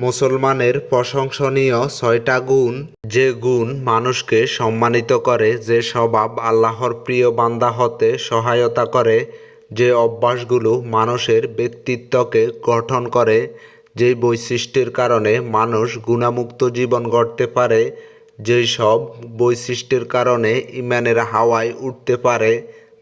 মুসলমানের প্রশংসনীয় ছয়টা গুণ, যে গুণ মানুষকে সম্মানিত করে, যে স্বভাব আল্লাহর প্রিয় বান্দা হতে সহায়তা করে, যে অভ্যাসগুলো মানুষের ব্যক্তিত্বকে গঠন করে যেই বৈশিষ্ট্যের কারণে মানুষ গুণামুক্ত জীবন গড়তে পারে যেই সব বৈশিষ্ট্যের কারণে ইমানের হাওয়ায় উঠতে পারে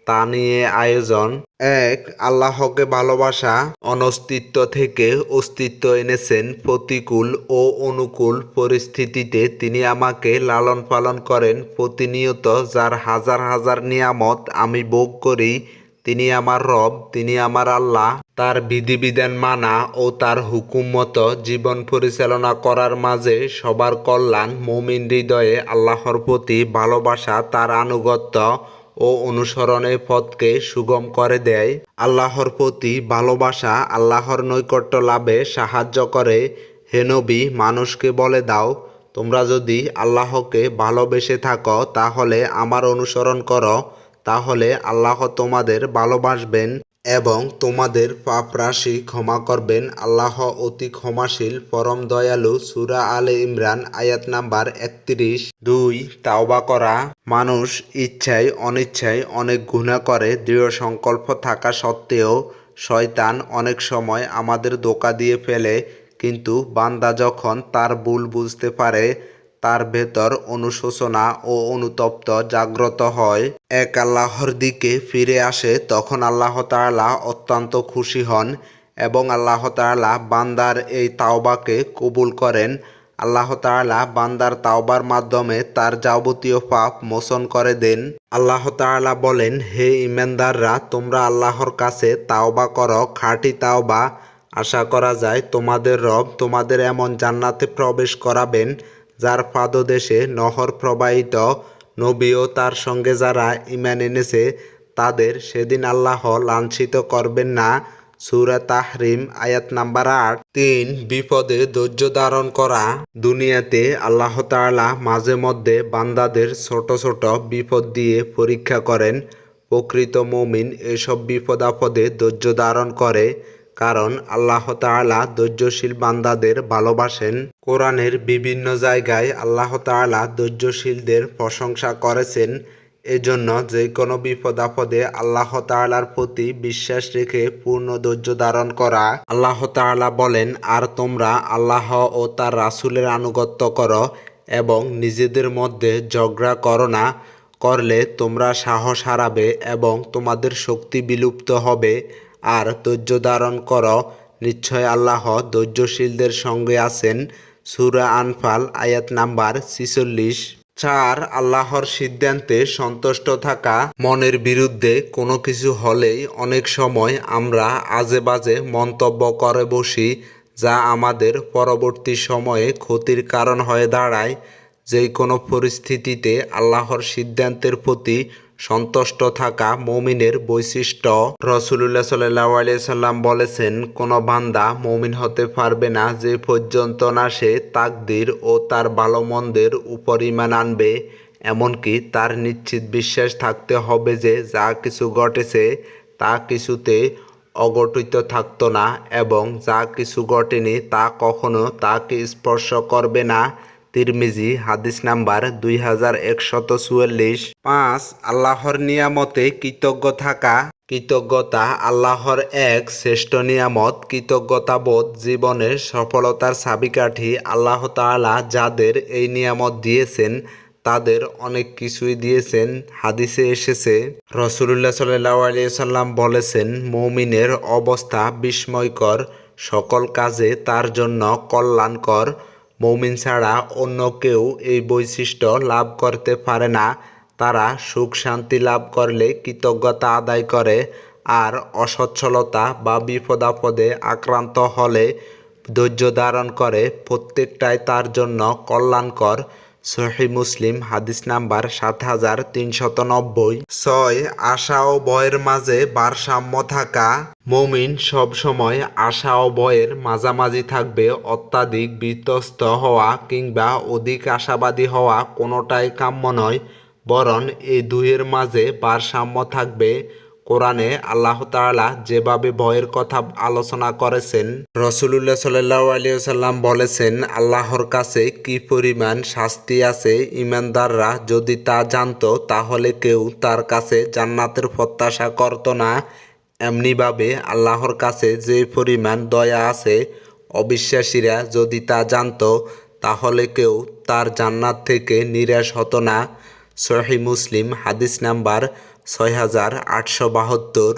তা নিয়ে আয়োজন। এক, আল্লাহকে ভালোবাসা, অনস্তিত্ব থেকে অস্তিত্ব এনেছেন প্রতিকূল ও অনুকূল পরিস্থিতিতে। তিনি আমাকে লালন পালন করেন প্রতিনিয়ত, যার হাজার হাজার নিয়ামত আমি ভোগ করি। তিনি আমার রব, তিনি আমার আল্লাহ। তার বিধিবিধান মানা ও তার হুকুম মতো জীবন পরিচালনা করার মাঝে সবার কল্যাণ, মমিন হৃদয়ে আল্লাহর প্রতি ভালোবাসা, তার আনুগত্য ও অনুসরণের পথকে সুগম করে দেয়। আল্লাহর প্রতি ভালোবাসা, আল্লাহর নৈকট্য লাভে সাহায্য করে। হেনবি মানুষকে বলে দাও, তোমরা যদি আল্লাহকে ভালোবেসে থাকো, তাহলে আমার অনুসরণ করো, তাহলে আল্লাহ তোমাদের ভালোবাসবেন। এবং তোমাদের পাপ রাশি ক্ষমা করবেন। আল্লাহ অতি ক্ষমাশীল, পরম দয়ালু। সুরা আলে ইমরান, আয়াত নাম্বার একত্রিশ। দুই, তাওবা করা। মানুষ ইচ্ছায়, অনিচ্ছায় অনেক গুণা করে। দৃঢ় সংকল্প থাকা সত্ত্বেও শয়তান অনেক সময় আমাদের ধোকা দিয়ে ফেলে। কিন্তু বান্দা যখন তার ভুল বুঝতে পারে তার ভেতর অনুশোচনা ও অনুতপ্ত জাগ্রত হয়। এক আল্লাহর দিকে ফিরে আসে, তখন আল্লাহ তাআলা অত্যন্ত খুশি হন এবং আল্লাহ তাআলা বান্দার এই তাওবাকে কবুল করেন। আল্লাহ তাআলা বান্দার তাওবার মাধ্যমে তার যাবতীয় পাপ মোচন করে দেন। আল্লাহ তাআলা বলেন, হে ইমানদাররা তোমরা আল্লাহর কাছে তাওবা করো, খাঁটি তাওবা। আশা করা যায় তোমাদের রব তোমাদের এমন জান্নাতে প্রবেশ করাবেন যার পাদদেশে নহর প্রবাহিত নবী ও তার সঙ্গে যারা ইমান এনেছে, তাদের সেদিন আল্লাহ লাঞ্ছিত করবেন না। সুরা তাহরিম, আয়াত নাম্বার আট। তিন, বিপদে ধৈর্য ধারণ করা। দুনিয়াতে আল্লাহ তাআলা মাঝে মধ্যে বান্দাদের ছোট ছোট বিপদ দিয়ে পরীক্ষা করেন। প্রকৃত মমিন এসব বিপদ আপদে ধৈর্য ধারণ করে। কারণ আল্লাহ তাআলা ধৈর্যশীল বান্দাদের ভালোবাসেন। কোরআনের বিভিন্ন জায়গায় আল্লাহ তাআলা ধৈর্যশীলদের প্রশংসা করেছেন। এজন্য যে কোনো বিপদ আপদে আল্লাহ তাআলার প্রতি বিশ্বাস রেখে পূর্ণ ধৈর্য ধারণ করা। আল্লাহ তাআলা বলেন, আর তোমরা আল্লাহ ও তার রাসূলের আনুগত্য করো এবং নিজেদের মধ্যে ঝগড়া করো না। করলে তোমরা সাহস হারাবে এবং তোমাদের শক্তি বিলুপ্ত হবে। আর ধৈর্য ধারণ করো। নিশ্চয় আল্লাহ ধৈর্যশীলদের সঙ্গে আছেন। সুরা আনফাল, আয়াত নাম্বার ছিচল্লিশ। চার, আল্লাহর সিদ্ধান্তে সন্তুষ্ট থাকা। মনের বিরুদ্ধে কোনো কিছু হলেই অনেক সময় আমরা আজে বাজে মন্তব্য করে বসি, যা আমাদের পরবর্তী সময়ে ক্ষতির কারণ হয়ে দাঁড়ায়। যে কোনো পরিস্থিতিতে আল্লাহর সিদ্ধান্তের প্রতি সন্তুষ্ট থাকা মৌমিনের বৈশিষ্ট্য। রসুল্লাহ সাল্লাহ সাল্লাম বলেছেন, কোনো বান্দা মৌমিন হতে পারবে না যে পর্যন্ত না সে তাকদির ও তার ভালো মন্দের উপর ইমান আনবে। এমনকি তার নিশ্চিত বিশ্বাস থাকতে হবে যে যা কিছু ঘটেছে তা কিছুতে অগঠিত থাকতো না এবং যা কিছু ঘটেনি তা কখনো তাকে স্পর্শ করবে না। তিরমিজি, হাদিস নাম্বার দুই হাজার একশত চুয়াল্লিশ পাঁচ, আল্লাহর নিয়ামতে কৃতজ্ঞ থাকা, কৃতজ্ঞতা, আল্লাহর এক শ্রেষ্ঠ নিয়ামত, কৃতজ্ঞতাবোধ জীবনের সফলতার চাবিকাঠি, আল্লাহ তাআলা যাদের এই নিয়ামত দিয়েছেন, তাদের অনেক কিছুই দিয়েছেন। হাদিসে এসেছে রসুল্লাহ সাল্লাহ সাল্লাম বলেছেন, মৌমিনের অবস্থা বিস্ময়কর, সকল কাজে তার জন্য কল্যাণকর মৌমিন ছাড়া অন্য কেউ এই বৈশিষ্ট্য লাভ করতে পারে না। তারা সুখ শান্তি লাভ করলে কৃতজ্ঞতা আদায় করে আর অসচ্ছলতা বা বিপদাপদে আক্রান্ত হলে ধৈর্য ধারণ করে। প্রত্যেকটাই তার জন্য কল্যাণকর। সহি মুসলিম, হাদিস নাম্বার সাত হাজার তিনশত নব্বই। ছয়, আশা ও ভয়ের মাঝে ভারসাম্য থাকা। মমিন সবসময় আশা ও ভয়ের মাঝামাঝি থাকবে, অত্যাধিক বিধ্বস্ত হওয়া কিংবা অধিক আশাবাদী হওয়া কোনোটাই কাম্য নয়, বরং এই দুইয়ের মাঝে ভারসাম্য থাকবে। কোরআনে আল্লাহ তাআলা যেভাবে ভয়ের কথা আলোচনা করেছেন, রসুলুল্লাহ সাল্লাহ আলিয়াল্লাম বলেছেন, আল্লাহর কাছে কি পরিমাণ শাস্তি আছে ইমানদাররা যদি তা জানতো, তাহলে কেউ তার কাছে জান্নাতের প্রত্যাশা করত না। এমনিভাবে আল্লাহর কাছে যে পরিমাণ দয়া আছে, অবিশ্বাসীরা যদি তা জানতো, তাহলে কেউ তার জান্নাত থেকে নিরাশ হতো না। সহি মুসলিম হাদিস নাম্বার ছয় হাজার আটশো বাহাত্তর।